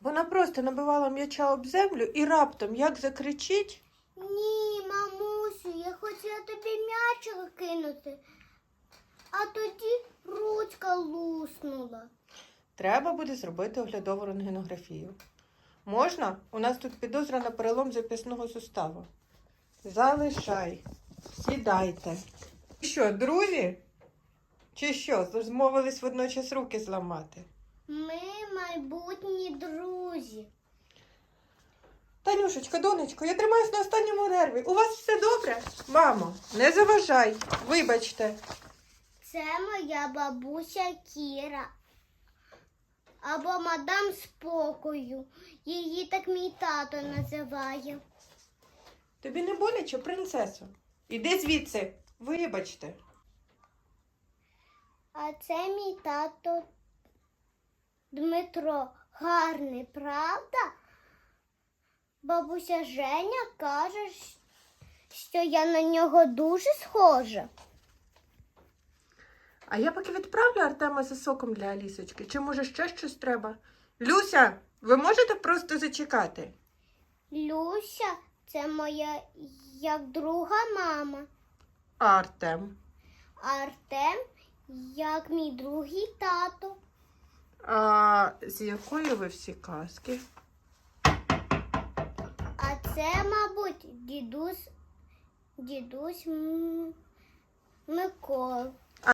Вона просто набивала м'яча об землю і раптом як закричить. Ні, мамусю, я хотіла тобі м'ячик кинути, а тоді ручка луснула. Треба буде зробити оглядову рентгенографію. Можна? У нас тут підозра на перелом зап'ясного суставу. Залишай. Сідайте. Що, друзі? Чи що? Змовились водночас руки зламати? Ми майбутні друзі. Танюшечка, донечко, я тримаюсь на останньому нерві. У вас все добре? Мамо, не заважай. Вибачте. Це моя бабуся Кіра. Або мадам спокою. Її так мій тато називає. Тобі не боляче, принцесо? Іди звідси. Вибачте. А це мій тато Дмитро. Гарний, правда? Бабуся Женя каже, що я на нього дуже схожа. А я поки відправлю Артема за соком для Алісочки. Чи може ще щось треба? Люся, ви можете просто зачекати? Люся це моя як друга мама. А Артем. А Артем як мій другий тато. А з якої ви всі казки? А це, мабуть, дідусь, дідусь Микола.